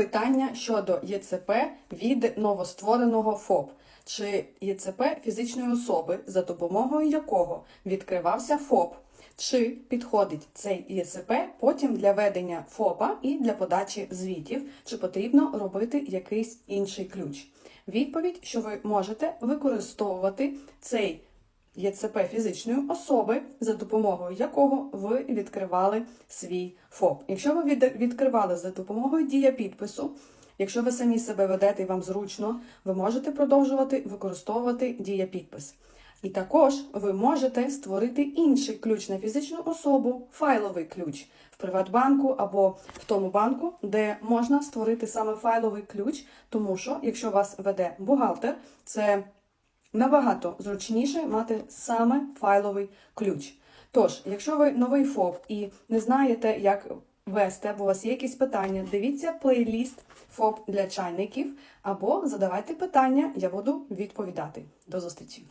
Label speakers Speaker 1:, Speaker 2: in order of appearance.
Speaker 1: Питання щодо ЄЦП від новоствореного ФОП. Чи ЄЦП фізичної особи, за допомогою якого відкривався ФОП, чи підходить цей ЄЦП потім для ведення ФОПа і для подачі звітів, чи потрібно робити якийсь інший ключ? Відповідь, що ви можете використовувати цей ЄЦП фізичної особи, за допомогою якого ви відкривали свій ФОП. Якщо ви відкривали за допомогою дія підпису, якщо ви самі себе ведете і вам зручно, ви можете продовжувати використовувати дія підпис. І також ви можете створити інший ключ на фізичну особу, файловий ключ в Приватбанку або в тому банку, де можна створити саме файловий ключ, тому що якщо вас веде бухгалтер, це набагато зручніше мати саме файловий ключ. Тож, якщо ви новий ФОП і не знаєте, як вести, або у вас є якісь питання, дивіться плейліст ФОП для чайників, або задавайте питання, я буду відповідати. До зустрічі!